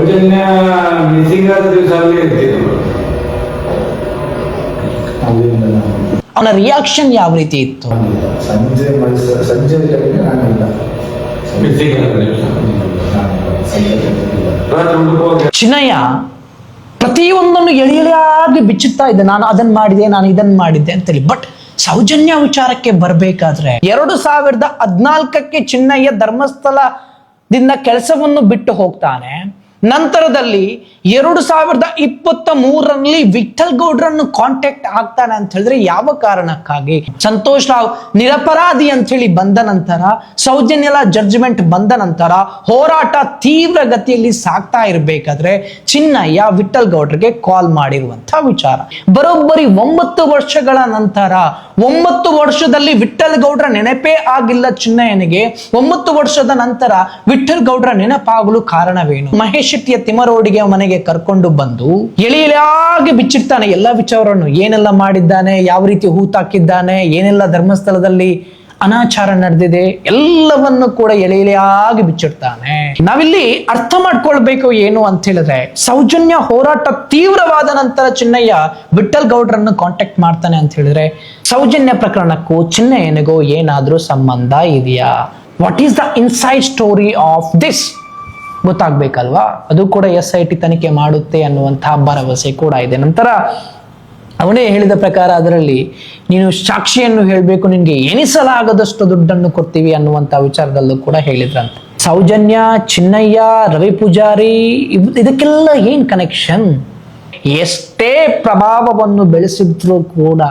Soujanya missing ಆದ ದಿವಸ ಅಲ್ಲಿ ಇರ್ತೀವಿ ಅಲ್ಲಿಂದ ನಾನು ಅವನ ರಿಯಾಕ್ಷನ್ ಯಾವ ರೀತಿ ಇತ್ತು ಬಂದಿಲ್ಲ. ಸಂಜೆ ಸಂಜೆ ಟೈಮ್ಗೆ ನಾನಿಲ್ಲ ಮಿಸ್ಸಿಂಗ್ ಆದ ದಿವಸ ನಾನಿಲ್ಲ. ಸಂಜೆ ಟೈಮ್ಗೆ ಇಲ್ಲ. ರಾತ್ರಿ ಹುಡುಕುವಾಗ ಚಿನ್ನಯ್ಯ ಪ್ರತಿಯೊಂದನ್ನು ಎಳೆ ಎಳೆಯಾಗಿ ಬಿಚ್ಚುತ್ತಾ ಇದ್ದೆ ನಾನು ಅದನ್ನ ಮಾಡಿದೆ ನಾನು ಇದನ್ನ ಮಾಡಿದ್ದೆ ಅಂತೇಳಿ ಬಟ್ ಸೌಜನ್ಯ ವಿಚಾರಕ್ಕೆ ಬರಬೇಕಾದ್ರೆ ಎರಡು ಸಾವಿರದ ಹದ್ನಾಲ್ಕಕ್ಕೆ ಚಿನ್ನಯ್ಯ ಧರ್ಮಸ್ಥಳದಿಂದ ಕೆಲಸವನ್ನು ಬಿಟ್ಟು ಹೋಗ್ತಾನೆ ನಂತರದಲ್ಲಿ ಎರಡು ಸಾವಿರದ ಇಪ್ಪತ್ತ ಮೂರರಲ್ಲಿ ವಿಠಲ್ ಗೌಡ್ರನ್ನು ಕಾಂಟ್ಯಾಕ್ಟ್ ಆಗ್ತಾನೆ ಅಂತ ಹೇಳಿದ್ರೆ ಯಾವ ಕಾರಣಕ್ಕಾಗಿ? ಸಂತೋಷ್ ರಾವ್ ನಿರಪರಾಧಿ ಅಂತ ಹೇಳಿ ಬಂದ ನಂತರ, ಸೌಜನ್ಯಲ ಜಡ್ಜ್ಮೆಂಟ್ ಬಂದ ನಂತರ ಹೋರಾಟ ತೀವ್ರ ಗತಿಯಲ್ಲಿ ಸಾಗ್ತಾ ಇರಬೇಕಾದ್ರೆ ಚಿನ್ನಯ್ಯ ವಿಠಲ್ ಗೌಡ್ರಿಗೆ ಕಾಲ್ ಮಾಡಿರುವಂತಹ ವಿಚಾರ. ಬರೋಬ್ಬರಿ ಒಂಬತ್ತು ವರ್ಷಗಳ ನಂತರ, ಒಂಬತ್ತು ವರ್ಷದಲ್ಲಿ ವಿಠಲ್ ಗೌಡ್ರ ನೆನಪೇ ಆಗಿಲ್ಲ ಚಿನ್ನಯ್ಯನಿಗೆ. ಒಂಬತ್ತು ವರ್ಷದ ನಂತರ ವಿಠಲ್ ಗೌಡ್ರ ನೆನಪಾಗಲು ಕಾರಣವೇನು? ಮಹೇಶ್ ಶೆಟ್ಟಿಯ ತಿಮರೋಡಿಗೆ ಮನೆಗೆ ಕರ್ಕೊಂಡು ಬಂದು ಎಳೆಯಲಾಗಿ ಬಿಚ್ಚಿಡ್ತಾನೆ ಎಲ್ಲ ವಿಚಾರವನ್ನು. ಏನೆಲ್ಲ ಮಾಡಿದ್ದಾನೆ, ಯಾವ ರೀತಿ ಹೂತಾಕಿದ್ದಾನೆ, ಏನೆಲ್ಲ ಧರ್ಮಸ್ಥಳದಲ್ಲಿ ಅನಾಚಾರ ನಡೆದಿದೆ, ಎಲ್ಲವನ್ನು ಕೂಡ ಎಳೆಯಲೆಯಾಗಿ ಬಿಚ್ಚಿಡ್ತಾನೆ. ನಾವಿಲ್ಲಿ ಅರ್ಥ ಮಾಡ್ಕೊಳ್ಬೇಕು ಏನು ಅಂತ ಹೇಳಿದ್ರೆ, ಸೌಜನ್ಯ ಹೋರಾಟ ತೀವ್ರವಾದ ನಂತರ ಚಿನ್ನಯ್ಯ ವಿಠಲ್ ಗೌಡ್ರನ್ನು ಕಾಂಟ್ಯಾಕ್ಟ್ ಮಾಡ್ತಾನೆ ಅಂತ ಹೇಳಿದ್ರೆ, ಸೌಜನ್ಯ ಪ್ರಕರಣಕ್ಕೂ ಚಿನ್ನಯ್ಯನಿಗೂ ಏನಾದರೂ ಸಂಬಂಧ ಇದೆಯಾ? What is the inside story of this ಗೊತ್ತಾಗ್ಬೇಕಲ್ವಾ? ಅದು ಕೂಡ ಎಸ್ ಐ ಟಿ ತನಿಖೆ ಮಾಡುತ್ತೆ ಅನ್ನುವಂತಹ ಭರವಸೆ ಕೂಡ ಇದೆ. ನಂತರ ಅವನೇ ಹೇಳಿದ ಪ್ರಕಾರ ಅದರಲ್ಲಿ ನೀನು ಸಾಕ್ಷಿಯನ್ನು ಹೇಳಬೇಕು, ನಿನಗೆ ಎನಿಸಲಾಗದಷ್ಟು ದುಡ್ಡನ್ನು ಕೊಡ್ತೀವಿ ಅನ್ನುವಂಥ ವಿಚಾರದಲ್ಲೂ ಕೂಡ ಹೇಳಿದ್ರಂತೆ. ಸೌಜನ್ಯ, ಚಿನ್ನಯ್ಯ, ರವಿ ಪೂಜಾರಿ ಇದಕ್ಕೆಲ್ಲ ಏನು ಕನೆಕ್ಷನ್ ಎಷ್ಟೇ ಪ್ರಭಾವವನ್ನು ಬೆಳೆಸಿದ್ರು ಕೂಡ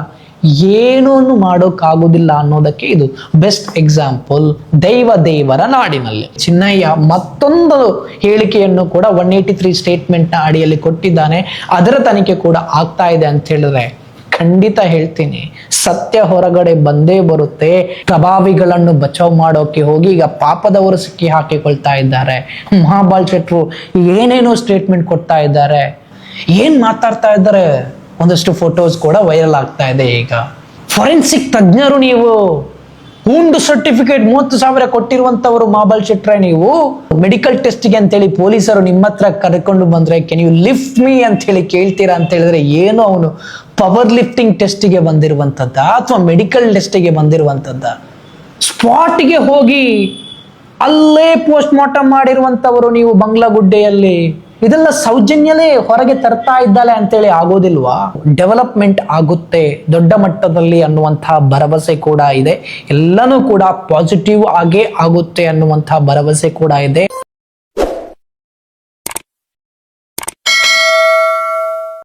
ಏನೂ ಮಾಡೋಕ್ಕಾಗೋದಿಲ್ಲ ಅನ್ನೋದಕ್ಕೆ ಇದು ಬೆಸ್ಟ್ ಎಕ್ಸಾಂಪಲ್ ದೈವ ದೇವರ ನಾಡಿನಲ್ಲಿ. ಚಿನ್ನಯ್ಯ ಮತ್ತೊಂದು ಹೇಳಿಕೆಯನ್ನು ಕೂಡ ಒನ್ ಏಯ್ಟಿ ತ್ರೀ ಸ್ಟೇಟ್ಮೆಂಟ್ನ ಅಡಿಯಲ್ಲಿ ಕೊಟ್ಟಿದ್ದಾನೆ. ಅದರ ತನಿಖೆ ಕೂಡ ಆಗ್ತಾ ಇದೆ ಅಂತ ಹೇಳಿದ್ರೆ ಖಂಡಿತ ಹೇಳ್ತೀನಿ. ಸತ್ಯ ಹೊರಗಡೆ ಬಂದೇ ಬರುತ್ತೆ. ಪ್ರಭಾವಿಗಳನ್ನು ಬಚಾವ್ ಮಾಡೋಕೆ ಹೋಗಿ ಈಗ ಪಾಪದವರು ಸಿಕ್ಕಿ ಹಾಕಿಕೊಳ್ತಾ ಇದ್ದಾರೆ. ಮಹಾಬಾಲ್ ಶೆಟ್ರು ಏನೇನೋ ಸ್ಟೇಟ್ಮೆಂಟ್ ಕೊಡ್ತಾ ಇದ್ದಾರೆ. ಏನ್ ಮಾತಾಡ್ತಾ ಇದ್ದಾರೆ? ಒಂದಷ್ಟು ಫೋಟೋಸ್ ಕೂಡ ವೈರಲ್ ಆಗ್ತಾ ಇದೆ ಈಗ. ಫೊರೆನ್ಸಿಕ್ ತಜ್ಞರು ನೀವು ಹೂಂಡು ಸರ್ಟಿಫಿಕೇಟ್ ಮೂವತ್ತು ಸಾವಿರ ಕೊಟ್ಟಿರುವಂತವರು ಮಾಬಲ್ ಶೆಟ್ರೆ ನೀವು ಮೆಡಿಕಲ್ ಟೆಸ್ಟ್ಗೆ ಅಂತೇಳಿ ಪೊಲೀಸರು ನಿಮ್ಮ ಹತ್ರ ಕರ್ಕೊಂಡು ಬಂದ್ರೆ ಕೆನ್ ಯು ಲಿಫ್ಟ್ ಮೀ ಅಂತ ಹೇಳಿ ಕೇಳ್ತೀರಾ ಅಂತ ಹೇಳಿದ್ರೆ ಏನು ಅವನು ಪವರ್ ಲಿಫ್ಟಿಂಗ್ ಟೆಸ್ಟಿಗೆ ಬಂದಿರುವಂಥದ್ದ ಅಥವಾ ಮೆಡಿಕಲ್ ಟೆಸ್ಟಿಗೆ ಬಂದಿರುವಂಥದ್ದ ಸ್ಪಾಟ್ಗೆ ಹೋಗಿ ಅಲ್ಲೇ ಪೋಸ್ಟ್ ಮಾರ್ಟಮ್ ಮಾಡಿರುವಂಥವರು ನೀವು ಬಂಗ್ಲಾಗುಡ್ಡೆಯಲ್ಲಿ. ಇದೆಲ್ಲ ಸೌಜನ್ಯಲೇ ಹೊರಗೆ ತರ್ತಾ ಇದ್ದಾಳೆ ಅಂತೇಳಿ ಆಗೋದಿಲ್ವಾ? ಡೆವಲಪ್ಮೆಂಟ್ ಆಗುತ್ತೆ, ದೊಡ್ಡ ಮಟ್ಟದಲ್ಲಿ ಅನ್ನುವಂತಹ ಭರವಸೆ ಕೂಡ ಇದೆ. ಎಲ್ಲನೂ ಕೂಡ ಪಾಸಿಟಿವ್ ಆಗೇ ಆಗುತ್ತೆ ಅನ್ನುವಂತಹ ಭರವಸೆ ಕೂಡ ಇದೆ.